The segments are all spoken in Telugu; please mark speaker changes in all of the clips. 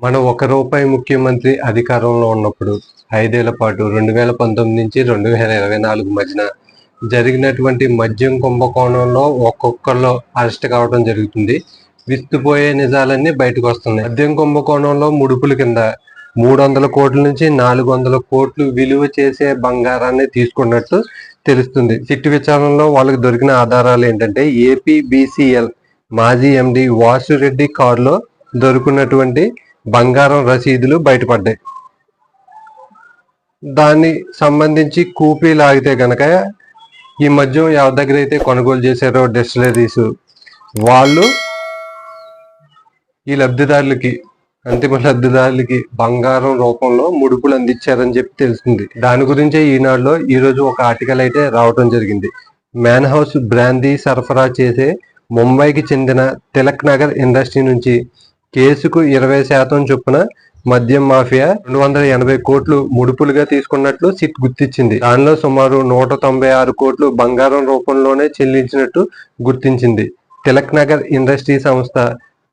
Speaker 1: మనం ఒక రూపాయి ముఖ్యమంత్రి అధికారంలో ఉన్నప్పుడు ఐదేళ్ళ పాటు రెండు వేల పంతొమ్మిది నుంచి రెండు వేల ఇరవై నాలుగు మధ్యన జరిగినటువంటి మద్యం కుంభకోణంలో ఒక్కొక్కరిలో అరెస్ట్ కావడం జరుగుతుంది. విస్తుపోయే నిజాలన్నీ బయటకు వస్తున్నాయి. మద్యం కుంభకోణంలో ముడుపుల కింద మూడు వందల కోట్ల నుంచి నాలుగు వందల కోట్లు విలువ చేసే బంగారాన్ని తీసుకున్నట్టు తెలుస్తుంది. సిట్టు విచారణలో వాళ్ళకి దొరికిన ఆధారాలు ఏంటంటే ఏపీబీసీఎల్ మాజీ ఎండి వాసురెడ్డి కారులో దొరుకున్నటువంటి బంగారం రసీదులు బయటపడ్డాయి. దాన్ని సంబంధించి కూపీ లాగితే గనక ఈ మధ్య ఎవరి దగ్గర అయితే కొనుగోలు చేశారో డిస్టిలరీస్ వాళ్ళు ఈ లబ్ధిదారులకి అంతిమ లబ్ధిదారులకి బంగారం రూపంలో ముడుపులు అందించారని చెప్పి తెలుస్తుంది దాని గురించే ఈనాడులో ఈ రోజు ఒక ఆర్టికల్ అయితే రావటం జరిగింది. మ్యాన్ హౌస్ బ్రాందీ సరఫరా చేసే ముంబైకి చెందిన తిలక్ నగర్ ఇండస్ట్రీ నుంచి కేసుకు ఇరవై శాతం చొప్పున మద్యం మాఫియా రెండు వందల ఎనభై కోట్లు ముడుపులుగా తీసుకున్నట్లు సిట్ గుర్తించింది. దానిలో సుమారు నూట తొంభై ఆరు కోట్లు బంగారం రూపంలోనే చెల్లించినట్టు గుర్తించింది. తిలక్ నగర్ ఇండస్ట్రీ సంస్థ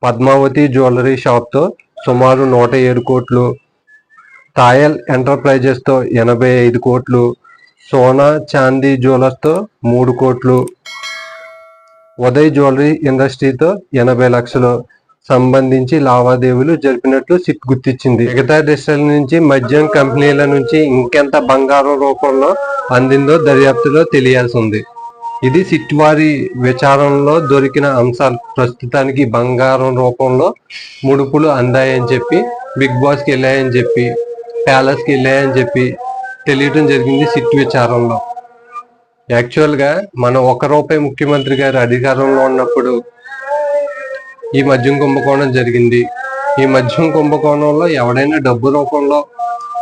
Speaker 1: పద్మావతి జ్యువెలరీ షాప్తో సుమారు నూట ఏడు కోట్లు తాయల్ ఎంటర్ప్రైజెస్తో ఎనభై ఐదు కోట్లు సోనా చాందీ జ్యువెలర్స్తో మూడు కోట్లు ఉదయ్ జ్యువెలరీ ఇండస్ట్రీతో ఎనభై లక్షలు సంబంధించి లావాదేవీలు జరిపినట్లు సిట్ గుర్తించింది. మిగతా దేశాల నుంచి మద్యం కంపెనీల నుంచి ఇంకెంత బంగారం రూపంలో అందిందో దర్యాప్తులో తెలియాల్సి ఉంది ఇది సిట్ వారి విచారణలో దొరికిన అంశాలు. ప్రస్తుతానికి బంగారం రూపంలో ముడుపులు అందాయని చెప్పి బిగ్ బాస్కి వెళ్ళాయని చెప్పి ప్యాలెస్కి వెళ్ళాయని చెప్పి తెలియటం జరిగింది సిట్ విచారణలో. యాక్చువల్గా మనం మన ఒక రూపాయి ముఖ్యమంత్రి గారు అధికారంలో ఉన్నప్పుడు ఈ మద్యం కుంభకోణం జరిగింది. ఈ మద్యం కుంభకోణంలో ఎవడైనా డబ్బు రూపంలో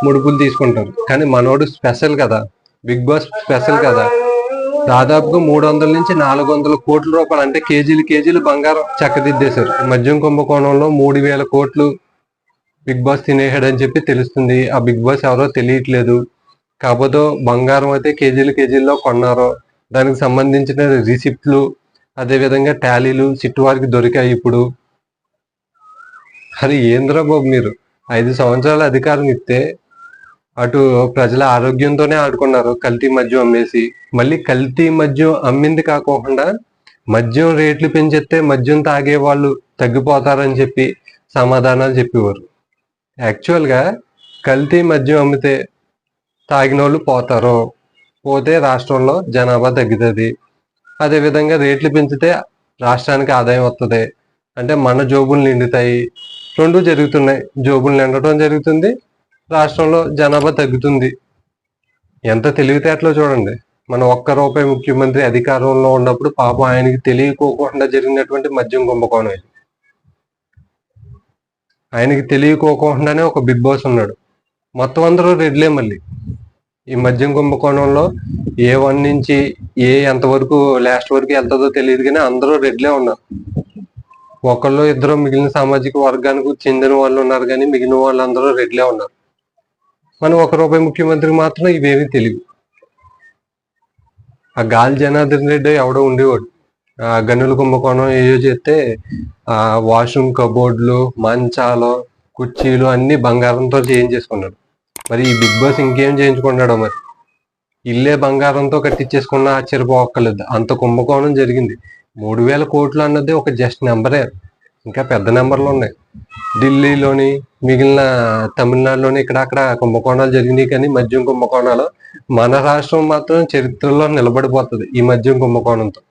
Speaker 1: ముడుపులు తీసుకుంటారు. కానీ మనోడు స్పెషల్ కదా. బిగ్ బాస్ స్పెషల్ కదా. దాదాపుగా మూడు వందల నుంచి నాలుగు వందల కోట్ల రూపాయలు అంటే కేజీలు కేజీలు బంగారం చక్కదిద్దేశారు. మద్యం కుంభకోణంలో మూడు వేల కోట్లు బిగ్ బాస్ తినేసాడని చెప్పి తెలుస్తుంది. ఆ బిగ్ బాస్ ఎవరో తెలియట్లేదు. కాకపోతే బంగారం అయితే కేజీలు కేజీల్లో కొన్నారో. దానికి సంబంధించిన రిసిప్ట్లు అదేవిధంగా టాలీలు సిట్టు వారికి దొరికాయి ఇప్పుడు. అది ఏంద్రా బాబు మీరు? ఐదు సంవత్సరాల అధికారం ఇస్తే అటు ప్రజల ఆరోగ్యంతోనే ఆడుకున్నారు కల్తీ మద్యం అమ్మేసి. మళ్ళీ కల్తీ మద్యం అమ్మింది కాకోకుండా మద్యం రేట్లు పెంచేస్తే మద్యం తాగే వాళ్ళు తగ్గిపోతారని చెప్పి సమాధానాలు చెప్పేవారు. యాక్చువల్గా కల్తీ మద్యం అమ్మితే తాగిన వాళ్ళు పోతారు. పోతే రాష్ట్రంలో జనాభా తగ్గుతుంది. అదే విధంగా రేట్లు పెంచితే రాష్ట్రానికి ఆదాయం వస్తుంది అంటే మన జోబులు నిండుతాయి. రెండు జరుగుతున్నాయి. జోబులు నిండటం జరుగుతుంది. రాష్ట్రంలో జనాభా తగ్గుతుంది. ఎంత తెలివితేటలో చూడండి. మన ఒక్క రూపాయి ముఖ్యమంత్రి అధికారంలో ఉన్నప్పుడు పాపం ఆయనకి తెలియకోకుండా జరిగినటువంటి మద్యం కుంభకోణం ఇది. ఆయనకి తెలియకోకుండానే ఒక బిగ్ బాస్ ఉన్నాడు. మొత్తం అందరూ రెడ్లే మళ్ళీ. ఈ మద్యం కుంభకోణంలో ఏ వన్ నుంచి ఏ ఎంతవరకు లాస్ట్ వరకు వెళ్తుందో తెలియదు కానీ అందరూ రెడ్లే ఉన్నారు. ఒకళ్ళు ఇద్దరు మిగిలిన సామాజిక వర్గానికి చెందిన వాళ్ళు ఉన్నారు కానీ మిగిలిన వాళ్ళందరూ రెడ్లే ఉన్నారు. మనం ఒక రూపాయి ముఖ్యమంత్రికి మాత్రం ఇవేమీ తెలియదు ఆ గాలి జనార్దన్ రెడ్డి ఎవడో ఉండేవాడు. ఆ గనుల కుంభకోణం ఏయో చేస్తే ఆ వాష్రూమ్ కబోర్డ్లు మంచాలు కుర్చీలు అన్ని బంగారంతో చేంజ్ చేసుకున్నాడు మరి ఈ బిగ్ బాస్ ఇంకేం చేయించుకుంటాడో మరి? ఇల్లే బంగారంతో కట్టించేసుకున్న ఆశ్చర్యపోక్కర్లేదు. అంత కుంభకోణం జరిగింది. మూడు వేల కోట్లు అన్నది ఒక జస్ట్ నెంబరే. ఇంకా పెద్ద నెంబర్లు ఉన్నాయి. ఢిల్లీలోని మిగిలిన తమిళనాడులోని ఇక్కడ అక్కడ కుంభకోణాలు జరిగినాయి కానీ మద్యం కుంభకోణాలు మన రాష్ట్రం మాత్రం చరిత్రలో నిలబడిపోతుంది ఈ మద్యం కుంభకోణంతో.